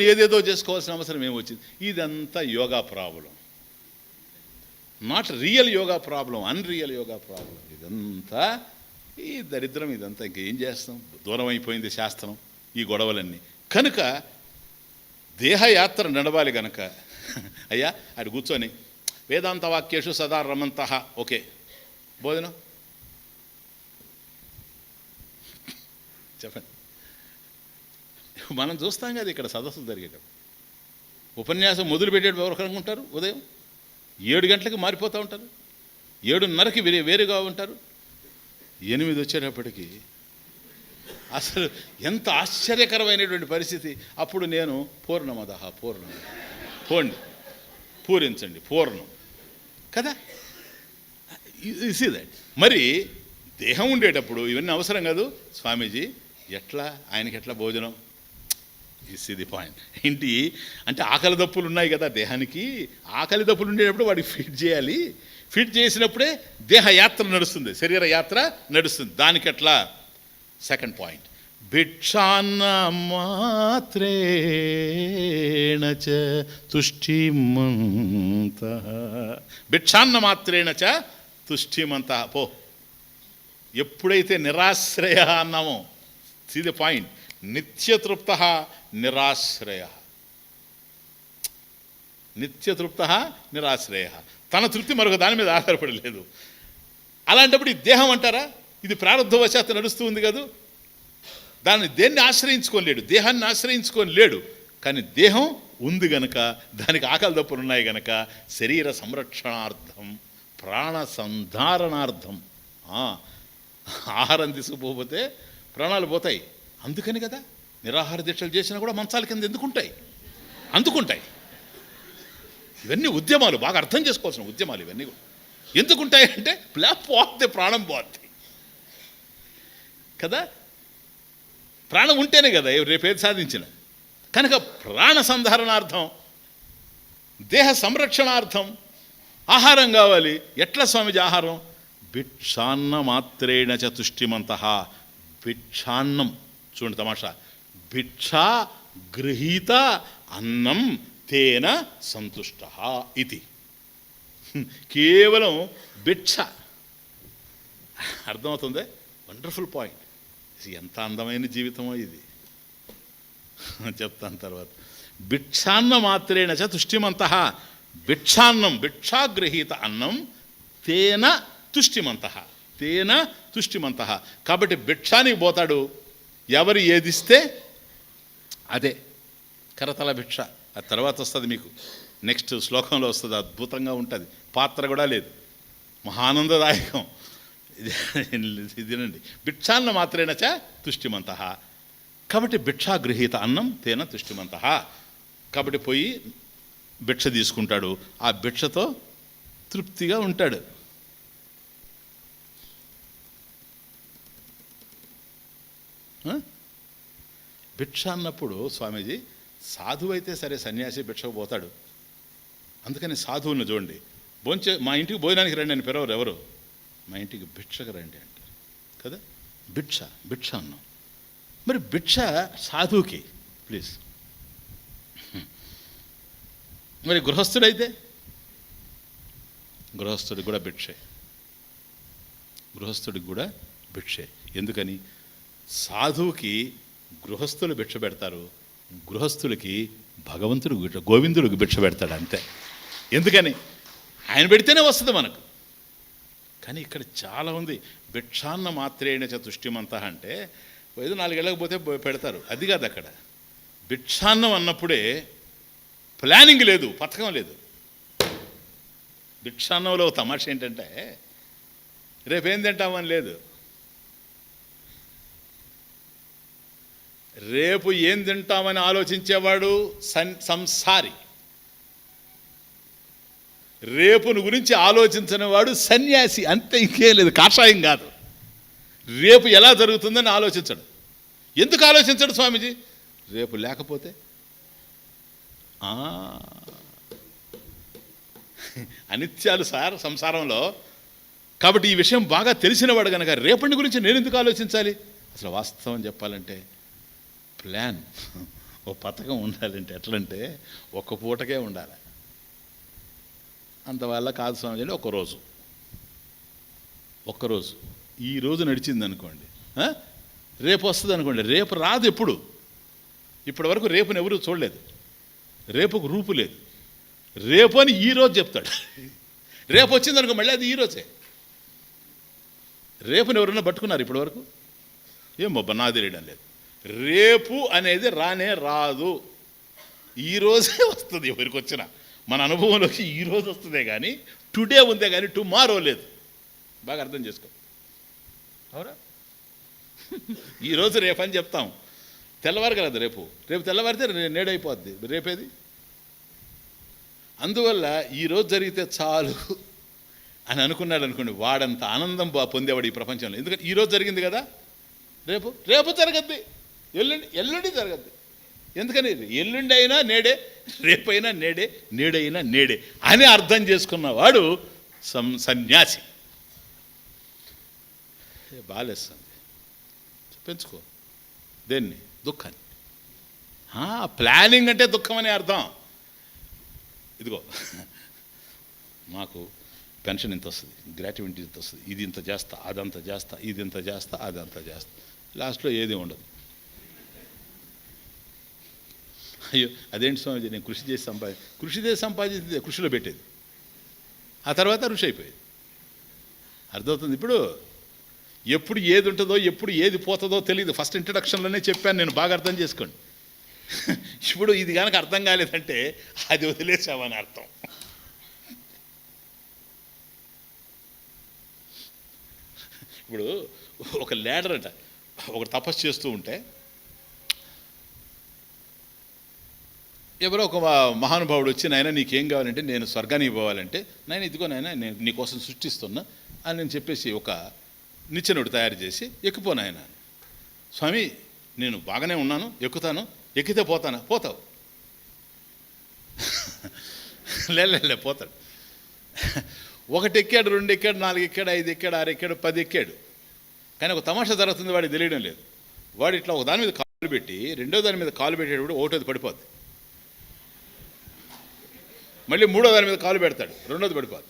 ఏదేదో చేసుకోవాల్సిన అవసరం ఏమొచ్చింది? ఇదంతా yoga problem. Not real yoga problem unreal yoga problem. ఇదంతా ఈ దరిద్రం ఇదంతా ఇంకేం చేస్తాం? దూరం అయిపోయింది శాస్త్రం ఈ గొడవలన్నీ. కనుక దేహయాత్ర నడవాలి గనక. అయ్యా అది కూర్చొని వేదాంత వాక్యేషు సదా రమంత. ఓకే. భోజనం? చెప్పండి. మనం చూస్తాం కదా ఇక్కడ సదస్సులు జరిగేటప్పుడు. ఉపన్యాసం మొదలు పెట్టేటప్పుడు ఎవరు అనుకుంటారు ఉదయం? ఏడు గంటలకు మారిపోతూ ఉంటారు? ఏడున్నరకి వేరే వేరుగా ఉంటారు? ఎనిమిది వచ్చేటప్పటికి అసలు ఎంత ఆశ్చర్యకరమైనటువంటి పరిస్థితి. అప్పుడు నేను పూర్ణమదహ పూర్ణం పోండి. పూరించండి. పూర్ణం. కదా? ఇసి దట్ మరి దేహం ఉండేటప్పుడు ఇవన్నీ అవసరం కాదు. స్వామీజీ ఎట్లా? ఆయనకి ఎట్లా భోజనం? ఇస్ ది పాయింట్ ఏంటి? అంటే ఆకలి దప్పులు ఉన్నాయి కదా దేహానికి. ఆకలి దప్పులు ఉండేటప్పుడు వాడికి ఫిట్ చేయాలి. ఫిట్ చేసినప్పుడే దేహ యాత్ర నడుస్తుంది. శరీర యాత్ర నడుస్తుంది. దానికి ఎట్లా? సెకండ్ పాయింట్ భిక్షాన్న మాత్రేణ చ తుష్టిమంత. భిక్షాన్న మాత్రేణ చ తుష్టిమంత. పో. ఎప్పుడైతే నిరాశ్రయ అన్నామో సీ ది పాయింట్ నిత్యతృప్త నిరాశ్రయ. నిత్యతృప్త నిరాశ్రయ. తన తృప్తి మరొక దాని మీద ఆధారపడి లేదు అలాంటప్పుడు ఈ దేహం అంటారా? ఇది ప్రారంభవశాత్తు నడుస్తూ ఉంది కదా? దాన్ని దేన్ని ఆశ్రయించుకోలేడు దేహాన్ని ఆశ్రయించుకొని లేడు. కానీ దేహం ఉంది గనక దానికి ఆకలి దప్పులు ఉన్నాయి గనక శరీర సంరక్షణార్థం ప్రాణ సంధారణార్థం ఆహారం తీసుకుపోతే ప్రాణాలు పోతాయి. అందుకని కదా? నిరాహార దీక్షలు చేసినా కూడా మంచాల కింద ఎందుకుంటాయి? అందుకుంటాయి. ఇవన్నీ ఉద్యమాలు బాగా అర్థం చేసుకోవాల్సిన ఉద్యమాలు ఇవన్నీ కూడా. ఎందుకుంటాయి అంటే ప్లా పోతే ప్రాణం పోతే కదా? ప్రాణం ఉంటేనే కదా రేపేది సాధించిన. కనుక ప్రాణ సంధారణార్థం దేహ సంరక్షణార్థం ఆహారం కావాలి. ఎట్లా స్వామిజీ ఆహారం? భిక్షాన్న మాత్రేణ చతుష్టిమంత. భిక్షాన్నం. చూడండి తమాషా. భిక్ష గృహీత అన్నం తేన సంతుష్ట ఇది. కేవలం భిక్ష. అర్థమవుతుంది? Wonderful point. ఎంత అందమైన జీవితమో ఇది. చెప్తాను తర్వాత. భిక్షాన్న మాత్రేణ చ తుష్టిమంత. భిక్షాన్నం భిక్షాగ్రహీత అన్నం తేన తుష్టిమంత. తేన తుష్టిమంత. కాబట్టి భిక్షానికి పోతాడు. ఎవరు ఏదిస్తే అదే కరతల భిక్ష ఆ తర్వాత వస్తుంది మీకు. నెక్స్ట్ శ్లోకంలో వస్తుంది అద్భుతంగా ఉంటుంది. పాత్ర కూడా లేదు. మహానందదాయకం ఇది భిక్షాన్న మాత్రేన చ తుష్టిమంత. కాబట్టి భిక్షాగృహీత అన్నం తేన తుష్టిమంత. కాబట్టి పోయి భిక్ష తీసుకుంటాడు. ఆ భిక్షతో తృప్తిగా ఉంటాడు. Huh? భిక్ష అన్నప్పుడు స్వామీజీ సాధువు అయితే సరే సన్యాసి భిక్షకు పోతాడు. అందుకని సాధువులను చూడండి. భోంచే మా ఇంటికి భోజనానికి రండి అని పిలవరు ఎవరు? మా ఇంటికి భిక్షకు రండి అంటారు. కదా? భిక్ష భిక్ష అన్నాం. మరి భిక్ష సాధువుకి ప్లీజ్ మరి గృహస్థుడైతే? గృహస్థుడికి కూడా భిక్షే. గృహస్థుడికి కూడా భిక్షే. ఎందుకని? సాధువుకి గృహస్థులు భిక్ష పెడతారు. గృహస్థులకి భగవంతుడు గోవిందుడికి భిక్ష పెడతాడు అంతే. ఎందుకని? ఆయన పెడితేనే వస్తుంది మనకు. కానీ ఇక్కడ చాలా ఉంది. భిక్షాన్న మాత్రేణ అంతా అంటే ఐదు నాలుగేళ్ళకి పోతే పెడతారు. అది కాదు అక్కడ. భిక్షాన్నం అన్నప్పుడే ప్లానింగ్ లేదు పథకం లేదు. భిక్షాన్నంలో తమాష ఏంటంటే రేపేం తింటామని లేదు. రేపు ఏం తింటామని ఆలోచించేవాడు సన్ సంసారి. రేపును గురించి ఆలోచించిన వాడు సన్యాసి అంతే ఇంకేం లేదు కాషాయం కాదు. రేపు ఎలా జరుగుతుందని ఆలోచించడు. ఎందుకు ఆలోచించడు స్వామీజీ? రేపు లేకపోతే? అనిత్యాలు సార్ సంసారంలో. కాబట్టి ఈ విషయం బాగా తెలిసినవాడు కనుక రేపటి గురించి నేను ఎందుకు ఆలోచించాలి? అసలు వాస్తవం చెప్పాలంటే ప్లాన్. ఓ పథకం ఉండాలంటే ఎట్లంటే ఒక్క పూటకే ఉండాలి. అంతవల్ల కాదు స్వామి అంటే ఒక్కరోజు ఒక్కరోజు ఈ రోజు నడిచింది అనుకోండి రేపు వస్తుంది అనుకోండి రేపు రాదు ఎప్పుడు? ఇప్పటి వరకు రేపుని ఎవరు చూడలేదు. రేపుకు రూపు లేదు. రేపు అని ఈ రోజు చెప్తాడు. రేపు వచ్చింది అనుకో మళ్ళీ అది ఈ రోజే. రేపుని ఎవరైనా పట్టుకున్నారు ఇప్పటి వరకు ఏం బాబా నాది తెలియడం లేదు. రేపు అనేది రానే రాదు. ఈ రోజే వస్తుంది ఎవరికి వచ్చినా మన అనుభవంలోకి ఈ రోజు వస్తుందే కానీ టుడే ఉందే కానీ టుమారో లేదు. బాగా అర్థం చేసుకో. అవురా? ఈరోజు రేపు అని చెప్తాం. తెల్లవారు కదా రేపు. రేపు తెల్లవారితే నేడైపోద్ది. రేపేది? అందువల్ల ఈరోజు జరిగితే చాలు అని అనుకున్నాడు అనుకోండి వాడంత ఆనందం బా పొందేవాడు ఈ ప్రపంచంలో. ఎందుకంటే ఈరోజు జరిగింది కదా? రేపు? రేపు జరగద్ది. ఎల్లుండి ఎల్లుండి జరగద్దు. ఎందుకని? ఎల్లుండి అయినా నేడే రేపైనా నేడే నేడైనా నేడే అని అర్థం చేసుకున్నవాడు సం సన్యాసి. ఏ, బాలేస్తుంది. పెంచుకో. దేన్ని? దుఃఖాన్ని. ప్లానింగ్ అంటే దుఃఖం అనే అర్థం. ఇదిగో. మాకు పెన్షన్ ఇంత వస్తుంది గ్రాట్యుటీ ఇంత వస్తుంది ఇది ఇంత చేస్తా అదంత చేస్తా ఇది ఇంత చేస్తా అదంత చేస్తా. లాస్ట్లో ఏది ఉండదు. అయ్యో అదేంటి స్వామిజీ నేను కృషి చేసి సంపాది కృషి చేసి సంపాదించింది కృషిలో పెట్టేది. ఆ తర్వాత ఋషి అయిపోయేది. అర్థమవుతుంది? ఇప్పుడు ఎప్పుడు ఏది ఉంటుందో ఎప్పుడు ఏది పోతుందో తెలియదు ఫస్ట్ ఇంట్రడక్షన్లోనే చెప్పాను నేను బాగా అర్థం చేసుకోండి. ఇప్పుడు ఇది కనుక అర్థం కాలేదంటే అది వదిలేసామని అర్థం. ఇప్పుడు ఒక లేడర్ అంట ఒక తపస్సు చేస్తూ ఉంటే ఎవరో ఒక మహానుభావుడు వచ్చి నాయన నీకేం కావాలంటే నేను స్వర్గానికి పోవాలంటే నాయన ఇదిగో నాయన నేను నీకోసం సృష్టిస్తున్నా అని నేను చెప్పేసి ఒక నిచ్చెనుడు తయారు చేసి ఎక్కుపో నాయన స్వామి నేను బాగానే ఉన్నాను ఎక్కుతాను ఎక్కితే పోతానా? పోతావు. లేలే లే, పోతాడు. ఒకటి ఎక్కాడు రెండు ఎక్కాడు నాలుగు ఎక్కాడు ఐదు ఎక్కాడు ఆరు ఎక్కాడు పది ఎక్కాడు. కానీ ఒక తమాషా జరుగుతుంది వాడికి తెలియడం లేదు. వాడు ఇట్లా ఒక దాని మీద కాలు పెట్టి రెండో దాని మీద కాలు పెట్టేటప్పుడు ఒకటోది పడిపోద్ది. మళ్ళీ మూడో దాని మీద కాలు పెడతాడు రెండోది పడిపోదు.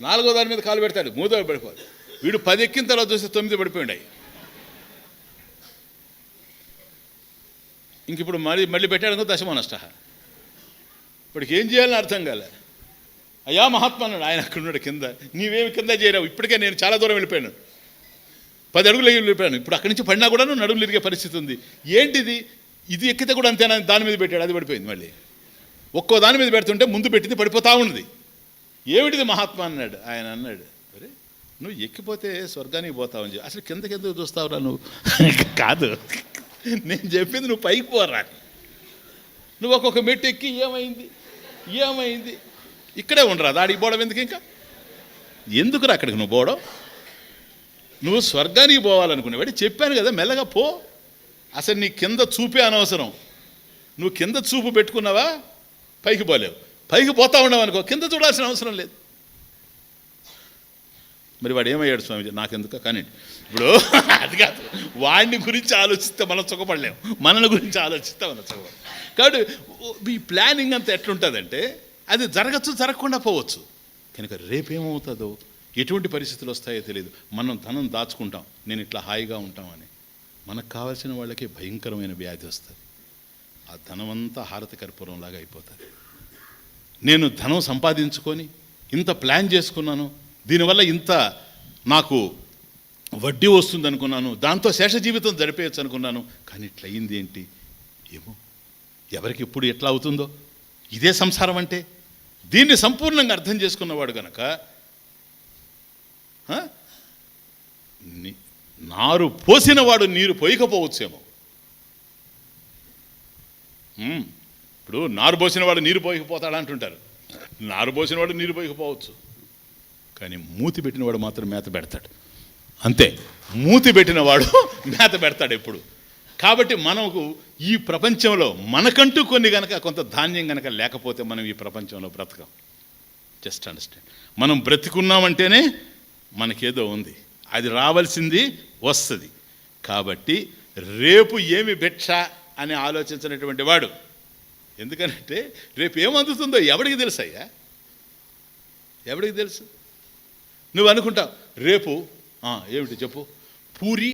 నాలుగో దాని మీద కాలు పెడతాడు మూడోది పడిపోదు. వీడు పది ఎక్కిన తర్వాత చూస్తే తొమ్మిది పడిపోయిండాయి. ఇంక ఇప్పుడు మళ్ళీ మళ్ళీ పెట్టాడు దశమ నష్ట. ఇప్పటికి ఏం చేయాలని అర్థం కాలే. అయ్యా మహాత్మా అన్నాడు ఆయన అక్కడ ఉన్నాడు కింద. నీవేమి కింద చేయరావు ఇప్పటికే నేను చాలా దూరం వెళ్ళిపోయాను. పది అడుగులు వెళ్ళిపోయాను. ఇప్పుడు అక్కడి నుంచి పడినా కూడా నడుములు ఇరిగే పరిస్థితి ఉంది. ఏంటిది? ఇది ఎక్కితే కూడా అంతేనా? దాని మీద పెట్టాడు అది పడిపోయింది మళ్ళీ. ఒక్కో దాని మీద పెడుతుంటే ముందు పెట్టింది పడిపోతూ ఉన్నది. ఏమిటిది మహాత్మా అన్నాడు. ఆయన అన్నాడు అరే నువ్వు ఎక్కిపోతే స్వర్గానికి పోతావు అని చెప్పి. అసలు కిందకి ఎందుకు చూస్తావురా నువ్వు? కాదు నేను చెప్పింది నువ్వు పైకి పోరా. నువ్వు ఒక్కొక్క మెట్టు ఎక్కి ఏమైంది? ఏమైంది? ఇక్కడే ఉండరా? దాడికి పోవడం ఎందుకు ఇంకా? ఎందుకురా అక్కడికి నువ్వు పోవడం? నువ్వు స్వర్గానికి పోవాలనుకునేవాడు చెప్పాను కదా మెల్లగా పో. అసలు నీ కింద చూపే అనవసరం. నువ్వు కింద చూపు పెట్టుకున్నావా? పైకి పోలేవు. పైకి పోతా ఉన్నావు అనుకో కింద చూడాల్సిన అవసరం లేదు. మరి వాడు ఏమయ్యాడు స్వామిజీ? నాకెందుకు? కానీ ఇప్పుడు అది కాదు. వాడిని గురించి ఆలోచిస్తే మనం సుఖపడలేము మనల్ని గురించి ఆలోచిస్తే మనం సుఖపడలేం. కాబట్టి ఈ ప్లానింగ్ అంతా ఎట్లుంటుందంటే అది జరగచ్చు జరగకుండా పోవచ్చు. కనుక రేపేమవుతుందో ఎటువంటి పరిస్థితులు వస్తాయో తెలియదు మనం ధనం దాచుకుంటాం. నేను ఇట్లా హాయిగా ఉంటామని. మనకు కావాల్సిన వాళ్ళకి భయంకరమైన వ్యాధి వస్తుంది. ఆ ధనమంతా హారతి కర్పూరంలాగా అయిపోతుంది. నేను ధనం సంపాదించుకొని ఇంత ప్లాన్ చేసుకున్నాను దీనివల్ల ఇంత నాకు వడ్డీ వస్తుంది అనుకున్నాను దాంతో శేష జీవితం జరిపేయచ్చు అనుకున్నాను కానీ ఇట్లా అయింది ఏంటి? ఏమో ఎవరికి ఎప్పుడు ఎట్లా అవుతుందో? ఇదే సంసారం అంటే దీన్ని సంపూర్ణంగా అర్థం చేసుకున్నవాడు గనక నారు పోసినవాడు నీరు పోయకపోవచ్చేమో. ఇప్పుడు నారు పోసిన వాడు నీరు పోయకపోతాడా అంటుంటారు నారు పోసిన వాడు నీరు పోయకపోవచ్చు. కానీ మూతి పెట్టినవాడు మాత్రం మేత పెడతాడు. అంతే. మూతి పెట్టినవాడు మేత పెడతాడు ఎప్పుడు. కాబట్టి మనకు ఈ ప్రపంచంలో మనకంటూ కొన్ని గనక కొంత ధాన్యం గనక లేకపోతే మనం ఈ ప్రపంచంలో బ్రతకం. Just understand. మనం బ్రతికున్నామంటేనే మనకేదో ఉంది. అది రావాల్సింది వస్తుంది. కాబట్టి రేపు ఏమి భిక్ష అని ఆలోచించినటువంటి వాడు. ఎందుకనంటే రేపు ఏమందుతుందో ఎవడికి తెలుసయ్యా? ఎవడికి తెలుసు? నువ్వు అనుకుంటావు రేపు ఆ, ఏమిటి చెప్పు? పూరి